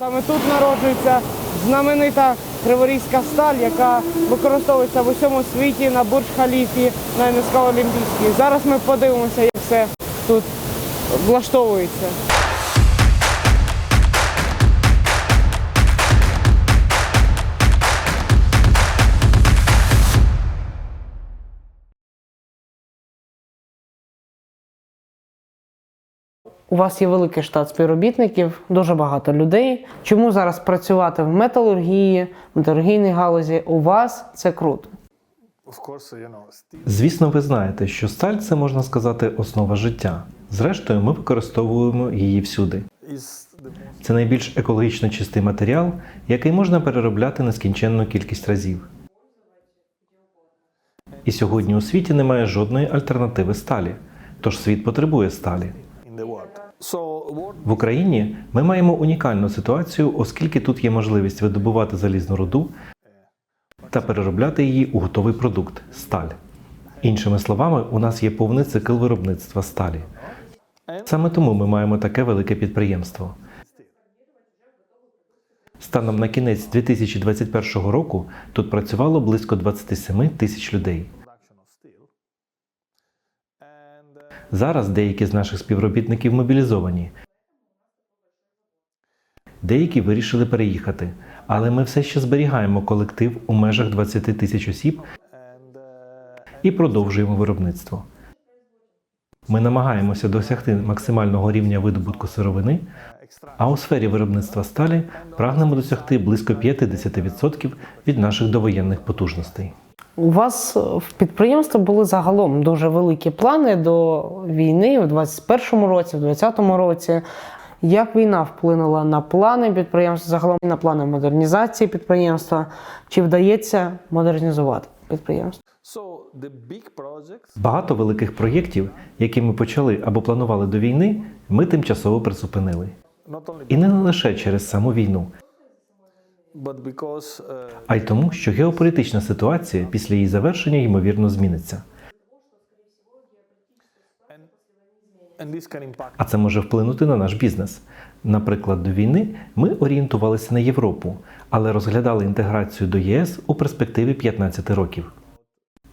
Саме тут народжується знаменита криворізька сталь, яка використовується в усьому світі на Бурдж-Халіфі, на НСК Олімпійській. Зараз ми подивимося, як все тут влаштовується. У вас є великий штат співробітників, дуже багато людей. Чому зараз працювати в металургії, металургійній галузі у вас це круто? Звісно, ви знаєте, що сталь це можна сказати основа життя. Зрештою, ми використовуємо її всюди. Це найбільш екологічно чистий матеріал, який можна переробляти нескінченну кількість разів. І сьогодні у світі немає жодної альтернативи сталі, тож світ потребує сталі. В Україні ми маємо унікальну ситуацію, оскільки тут є можливість видобувати залізну руду та переробляти її у готовий продукт сталь. Іншими словами, у нас є повний цикл виробництва сталі. Саме тому ми маємо таке велике підприємство. Станом на кінець 2021 року тут працювало близько 27 тисяч людей. Зараз деякі з наших співробітників мобілізовані. Деякі вирішили переїхати, але ми все ще зберігаємо колектив у межах 20 тисяч осіб і продовжуємо виробництво. Ми намагаємося досягти максимального рівня видобутку сировини, а у сфері виробництва сталі прагнемо досягти близько 50% від наших довоєнних потужностей. У вас е, в підприємстві були загалом дуже великі плани до війни в 21-му році, в 20-му році. Як війна вплинула на плани підприємства, загалом на плани модернізації підприємства? Чи вдається модернізувати підприємство? Багато великих проєктів, які ми почали або планували до війни, ми тимчасово призупинили. І не лише через саму війну, а й тому, що геополітична ситуація після її завершення ймовірно зміниться. А це може вплинути на наш бізнес. Наприклад, до війни ми орієнтувалися на Європу, але розглядали інтеграцію до ЄС у перспективі 15 років.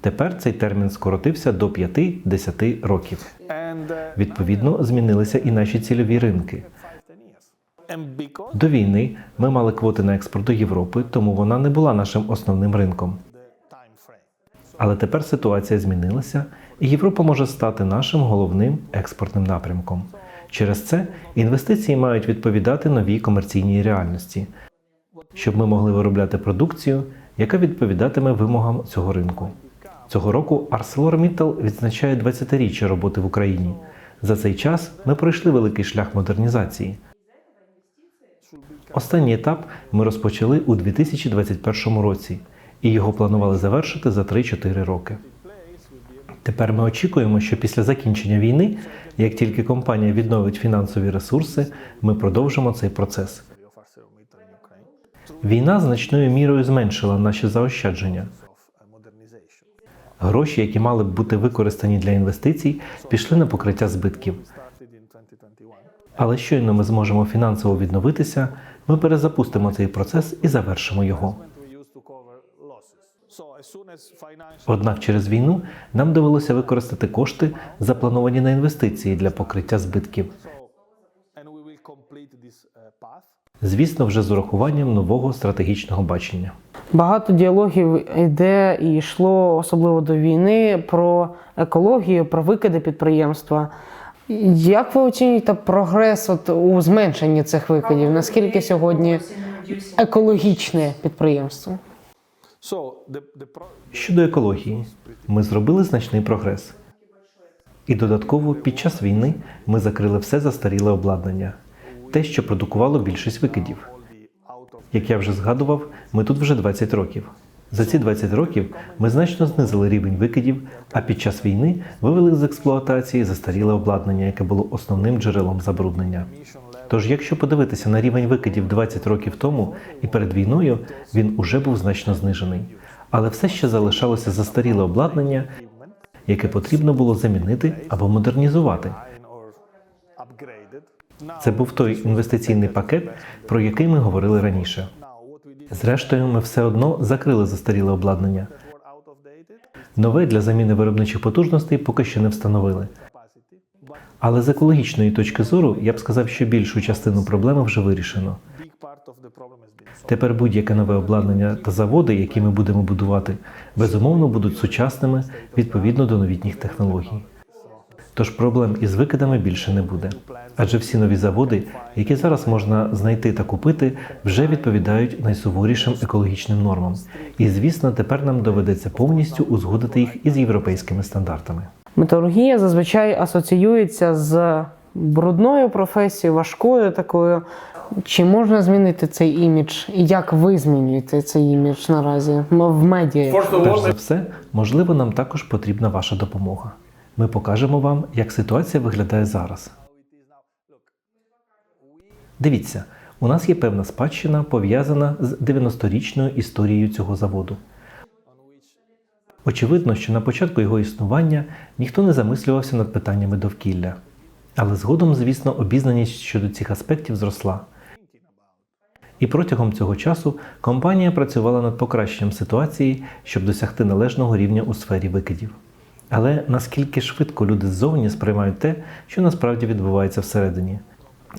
Тепер цей термін скоротився до 5-10 років. uh, Відповідно, змінилися і наші цільові ринки. До війни ми мали квоти на експорт до Європи, тому вона не була нашим основним ринком. Але тепер ситуація змінилася, і Європа може стати нашим головним експортним напрямком. Через це інвестиції мають відповідати новій комерційній реальності, щоб ми могли виробляти продукцію, яка відповідатиме вимогам цього ринку. Цього року ArcelorMittal відзначає 20-річчя роботи в Україні. За цей час ми пройшли великий шлях модернізації. Останній етап ми розпочали у 2021 році, і його планували завершити за 3-4 роки. Тепер ми очікуємо, що після закінчення війни, як тільки компанія відновить фінансові ресурси, ми продовжимо цей процес. Війна значною мірою зменшила наші заощадження. Гроші, які мали б бути використані для інвестицій, пішли на покриття збитків. Started in 2021 Але щойно ми зможемо фінансово відновитися, ми перезапустимо цей процес і завершимо його. Однак через війну нам довелося використати кошти, заплановані на інвестиції для покриття збитків. Звісно, вже з урахуванням нового стратегічного бачення. Багато діалогів йде і йшло, особливо до війни, про екологію, про викиди підприємства. Як ви оцінюєте прогрес от у зменшенні цих викидів? Наскільки сьогодні екологічне підприємство? Щодо екології, ми зробили значний прогрес. І додатково під час війни ми закрили все застаріле обладнання, те, що продукувало більшість викидів. Як я вже згадував, ми тут вже 20 років. За ці 20 років ми значно знизили рівень викидів, а під час війни вивели з експлуатації застаріле обладнання, яке було основним джерелом забруднення. Тож, якщо подивитися на рівень викидів 20 років тому і перед війною, він уже був значно знижений. Але все ще залишалося застаріле обладнання, яке потрібно було замінити або модернізувати. Це був той інвестиційний пакет, про який ми говорили раніше. Зрештою, ми все одно закрили застаріле обладнання. Нове для заміни виробничих потужностей поки що не встановили. Але з екологічної точки зору я б сказав, що більшу частину проблеми вже вирішено. Тепер будь-яке нове обладнання та заводи, які ми будемо будувати, безумовно будуть сучасними відповідно до новітніх технологій. Тож проблем із викидами більше не буде. Адже всі нові заводи, які зараз можна знайти та купити, вже відповідають найсуворішим екологічним нормам. І звісно, тепер нам доведеться повністю узгодити їх із європейськими стандартами. Металургія зазвичай асоціюється з брудною професією, важкою такою. Чи можна змінити цей імідж? І як ви змінюєте цей імідж наразі в медіа? Перш за все, можливо, нам також потрібна ваша допомога. Ми покажемо вам, як ситуація виглядає зараз. Дивіться, у нас є певна спадщина, пов'язана з 90-річною історією цього заводу. Очевидно, що на початку його існування ніхто не замислювався над питаннями довкілля. Але згодом, звісно, обізнаність щодо цих аспектів зросла. І протягом цього часу компанія працювала над покращенням ситуації, щоб досягти належного рівня у сфері викидів. Але наскільки швидко люди ззовні сприймають те, що насправді відбувається всередині?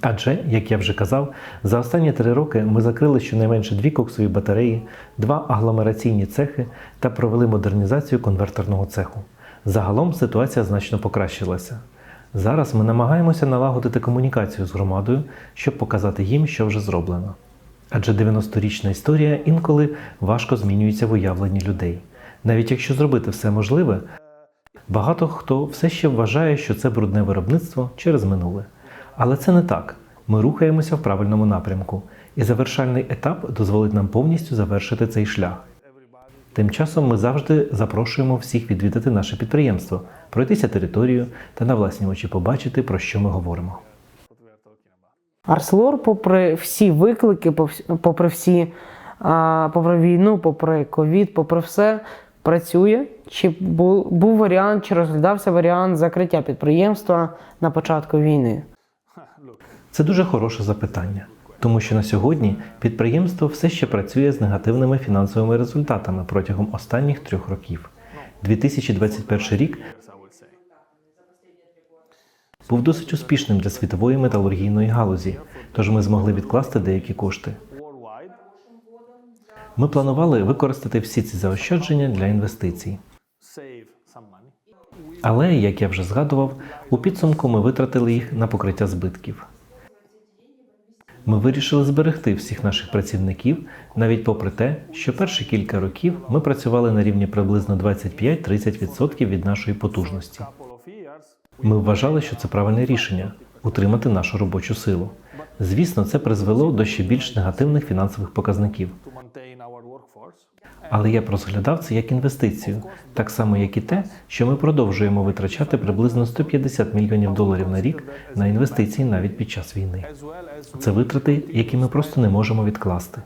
Адже, як я вже казав, за останні три роки ми закрили щонайменше дві коксові батареї, два агломераційні цехи та провели модернізацію конвертерного цеху. Загалом ситуація значно покращилася. Зараз ми намагаємося налагодити комунікацію з громадою, щоб показати їм, що вже зроблено. Адже 90-річна історія інколи важко змінюється в уявленні людей. Навіть якщо зробити все можливе, багато хто все ще вважає, що це брудне виробництво через минуле. Але це не так. Ми рухаємося в правильному напрямку, і завершальний етап дозволить нам повністю завершити цей шлях. Тим часом ми завжди запрошуємо всіх відвідати наше підприємство, пройтися територію та на власні очі побачити, про що ми говоримо. Арселор, попри всі виклики, попри всі, попри війну, попри ковід, попри все, працює. Чи був, був варіант, чи розглядався варіант закриття підприємства на початку війни? Це дуже хороше запитання, тому що на сьогодні підприємство все ще працює з негативними фінансовими результатами протягом останніх трьох років. 2021 рік був досить успішним для світової металургійної галузі, тож ми змогли відкласти деякі кошти. Ми планували використати всі ці заощадження для інвестицій. Але, як я вже згадував, у підсумку ми витратили їх на покриття збитків. Ми вирішили зберегти всіх наших працівників, навіть попри те, що перші кілька років ми працювали на рівні приблизно 25-30% від нашої потужності. Ми вважали, що це правильне рішення утримати нашу робочу силу. Звісно, це призвело до ще більш негативних фінансових показників. Але я розглядав це як інвестицію, так само як і те, що ми продовжуємо витрачати приблизно 150 мільйонів доларів на рік на інвестиції навіть під час війни. Це витрати, які ми просто не можемо відкласти.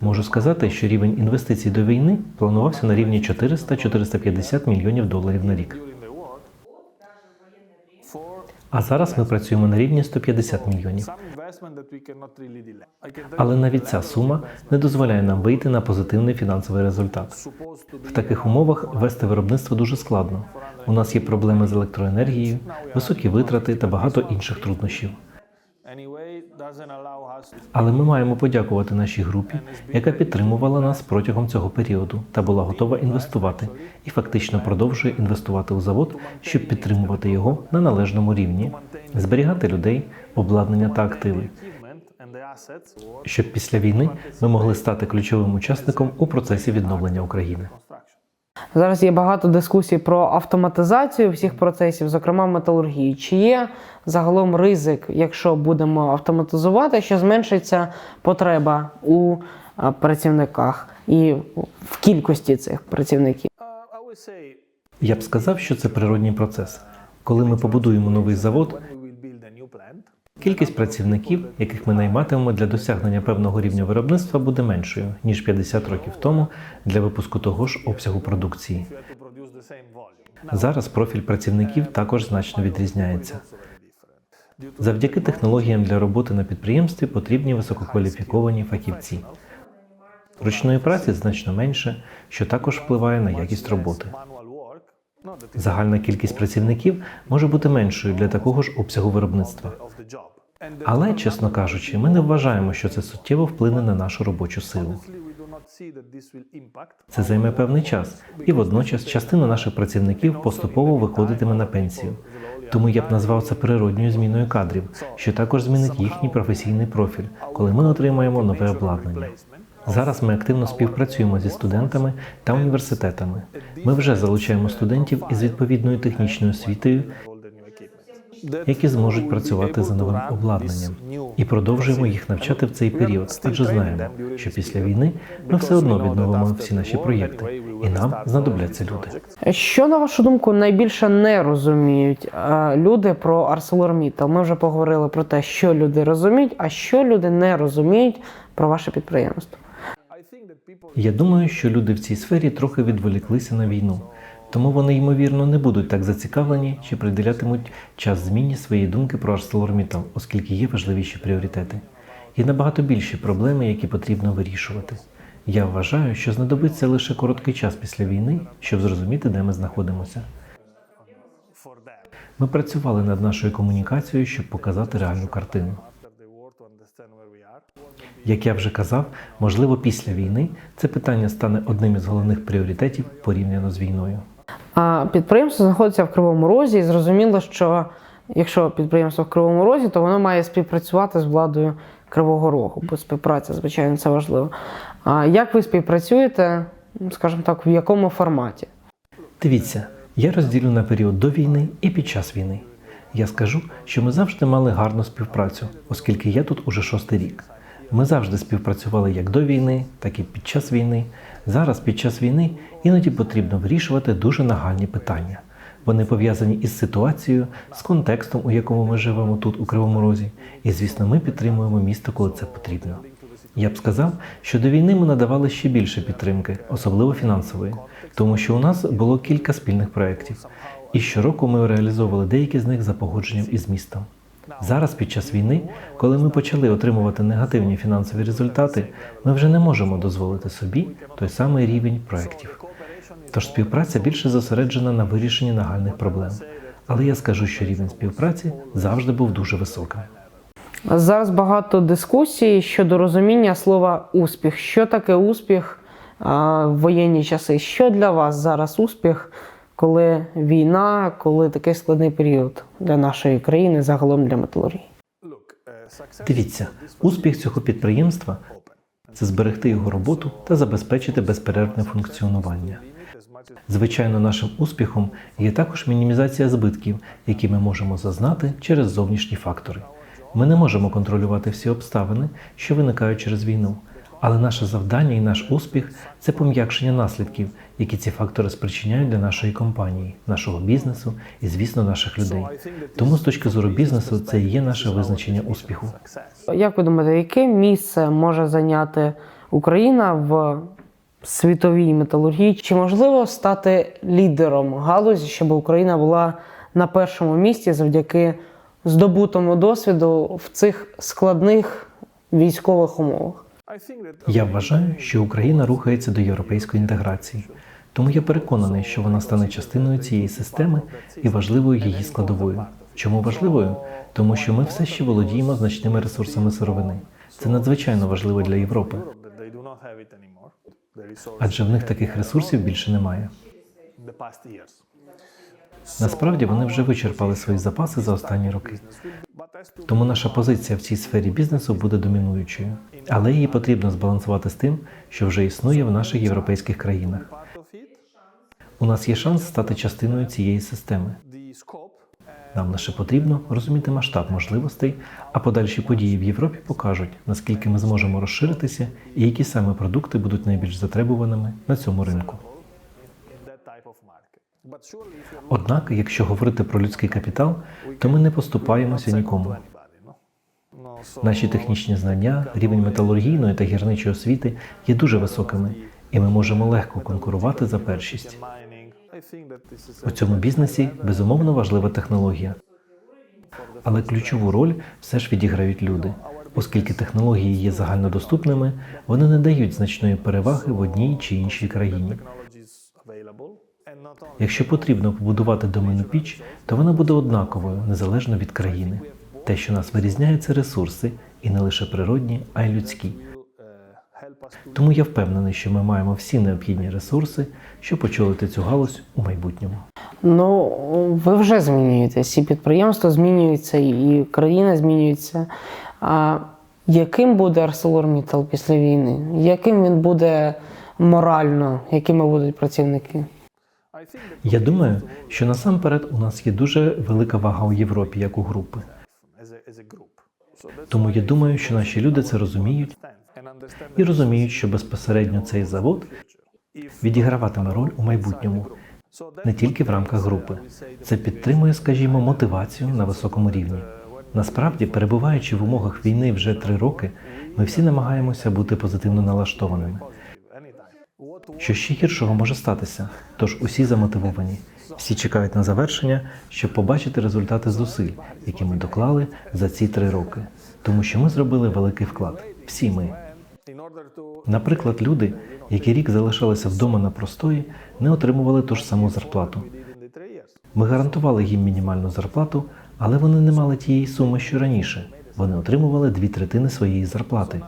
Можу сказати, що рівень інвестицій до війни планувався на рівні 400-450 мільйонів доларів на рік. А зараз ми працюємо на рівні 150 мільйонів. Але навіть ця сума не дозволяє нам вийти на позитивний фінансовий результат. В таких умовах вести виробництво дуже складно. У нас є проблеми з електроенергією, високі витрати та багато інших труднощів. Але ми маємо подякувати нашій групі, яка підтримувала нас протягом цього періоду та була готова інвестувати і фактично продовжує інвестувати у завод, щоб підтримувати його на належному рівні, зберігати людей, обладнання та активи, щоб після війни ми могли стати ключовим учасником у процесі відновлення України. Зараз є багато дискусій про автоматизацію всіх процесів, зокрема металургії. Чи є загалом ризик, якщо будемо автоматизувати, що зменшиться потреба у працівниках і в кількості цих працівників? Я б сказав, що це природній процес. Коли ми побудуємо новий завод, Кількість працівників, яких ми найматимемо для досягнення певного рівня виробництва, буде меншою ніж 50 років тому для випуску того ж обсягу продукції. Зараз профіль працівників також значно відрізняється. Завдяки технологіям для роботи на підприємстві потрібні висококваліфіковані фахівці. Ручної праці значно менше, що також впливає на якість роботи. Загальна кількість працівників може бути меншою для такого ж обсягу виробництва. Але, чесно кажучи, ми не вважаємо, що це суттєво вплине на нашу робочу силу. Це займе певний час, і водночас частина наших працівників поступово виходитиме на пенсію. Тому я б назвав це природньою зміною кадрів, що також змінить їхній професійний профіль, коли ми отримаємо нове обладнання. Зараз ми активно співпрацюємо зі студентами та університетами. Ми вже залучаємо студентів із відповідною технічною освітою, які зможуть працювати за новим обладнанням, і продовжуємо їх навчати в цей період, адже знаємо, що після війни ми все одно відновимо всі наші проєкти, і нам знадобляться люди. Що на вашу думку найбільше не розуміють люди про ArcelorMittal? Ми вже поговорили про те, що люди розуміють, а що люди не розуміють про ваше підприємство. Я думаю, що люди в цій сфері трохи відволіклися на війну, тому вони ймовірно не будуть так зацікавлені чи приділятимуть час зміні своєї думки про ArcelorMittal, оскільки є важливіші пріоритети. Є набагато більші проблеми, які потрібно вирішувати. Я вважаю, що знадобиться лише короткий час після війни, щоб зрозуміти, де ми знаходимося. Ми працювали над нашою комунікацією, щоб показати реальну картину. Як я вже казав, можливо, після війни це питання стане одним із головних пріоритетів порівняно з війною. А підприємство знаходиться в Кривому Розі, і зрозуміло, що якщо підприємство в Кривому Розі, то воно має співпрацювати з владою Кривого Рогу, бо співпраця, звичайно, це важливо. А як ви співпрацюєте, скажімо так, в якому форматі? Дивіться, я розділю на період до війни і під час війни. Я скажу, що ми завжди мали гарну співпрацю, оскільки я тут уже шостий рік. Ми завжди співпрацювали як до війни, так і під час війни. Зараз, під час війни, іноді потрібно вирішувати дуже нагальні питання. Вони пов'язані із ситуацією, з контекстом, у якому ми живемо тут, у Кривому Розі. І, звісно, ми підтримуємо місто, коли це потрібно. Я б сказав, що до війни ми надавали ще більше підтримки, особливо фінансової, тому що у нас було кілька спільних проєктів. І щороку ми реалізовували деякі з них за погодженням із містом. Зараз, під час війни, коли ми почали отримувати негативні фінансові результати, ми вже не можемо дозволити собі той самий рівень проєктів. Тож співпраця більше зосереджена на вирішенні нагальних проблем. Але я скажу, що рівень співпраці завжди був дуже високим. Зараз багато дискусій щодо розуміння слова успіх. Що таке успіх в воєнні часи? Що для вас зараз успіх, коли війна, коли такий складний період для нашої країни, загалом для металургії? Success Дивіться, успіх цього підприємства це зберегти його роботу та забезпечити безперервне функціонування. Звичайно, нашим успіхом є також мінімізація збитків, які ми можемо зазнати через зовнішні фактори. Ми не можемо контролювати всі обставини, що виникають через війну, але наше завдання і наш успіх це пом'якшення наслідків, які ці фактори спричиняють для нашої компанії, нашого бізнесу і, звісно, наших людей. Тому з точки зору бізнесу це і є наше визначення успіху. Як ви думаєте, яке місце може зайняти Україна в світовій металургії? Чи можливо стати лідером галузі, щоб Україна була на першому місці завдяки здобутому досвіду в цих складних військових умовах? Я вважаю, що Україна рухається до європейської інтеграції, тому я переконаний, що вона стане частиною цієї системи і важливою її складовою. Чому важливою? Тому що ми все ще володіємо значними ресурсами сировини. Це надзвичайно важливо для Європи, адже в них таких ресурсів більше немає. Насправді вони вже вичерпали свої запаси за останні роки. Тому наша позиція в цій сфері бізнесу буде домінуючою, але її потрібно збалансувати з тим, що вже існує в наших європейських країнах. У нас є шанс стати частиною цієї системи. Нам лише потрібно розуміти масштаб можливостей, а подальші події в Європі покажуть, наскільки ми зможемо розширитися і які саме продукти будуть найбільш затребуваними на цьому ринку. Однак, якщо говорити про людський капітал, то ми не поступаємося нікому. Наші технічні знання, рівень металургійної та гірничої освіти є дуже високими, і ми можемо легко конкурувати за першість. У цьому бізнесі безумовно важлива технологія. Але ключову роль все ж відіграють люди. Оскільки технології є загальнодоступними, вони не дають значної переваги в одній чи іншій країні. Якщо потрібно побудувати доменну піч, то вона буде однаковою незалежно від країни. Те, що нас вирізняє, це ресурси, і не лише природні, а й людські. Тому я впевнений, що ми маємо всі необхідні ресурси, щоб очолити цю галузь у майбутньому. Ну, ви вже змінюєтесь, і підприємство змінюється, і країна змінюється. А яким буде ArcelorMittal після війни? Яким він буде морально, якими будуть працівники? Я думаю, що насамперед у нас є дуже велика вага у Європі як у групи. Тому я думаю, що наші люди це розуміють і розуміють, що безпосередньо цей завод відіграватиме роль у майбутньому, не тільки в рамках групи. Це підтримує, скажімо, мотивацію на високому рівні. Насправді, перебуваючи в умовах війни вже три роки, ми всі намагаємося бути позитивно налаштованими. Що ще гіршого може статися? Тож усі замотивовані. Всі чекають на завершення, щоб побачити результати зусиль, які ми доклали за ці три роки. Тому що ми зробили великий вклад. Всі ми. Наприклад, люди, які рік залишалися вдома на простої, не отримували ту ж саму зарплату. Ми гарантували їм мінімальну зарплату, але вони не мали тієї суми, що раніше. Вони отримували дві третини своєї зарплати.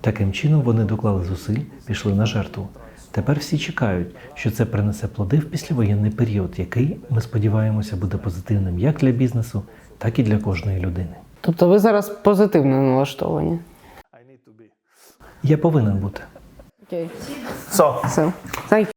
Таким чином вони доклали зусиль, пішли на жертву. Тепер всі чекають, що це принесе плоди в післявоєнний період, який ми сподіваємося буде позитивним як для бізнесу, так і для кожної людини. Тобто ви зараз позитивно налаштовані. I need to be. Я повинен бути. Окей. So So, Thank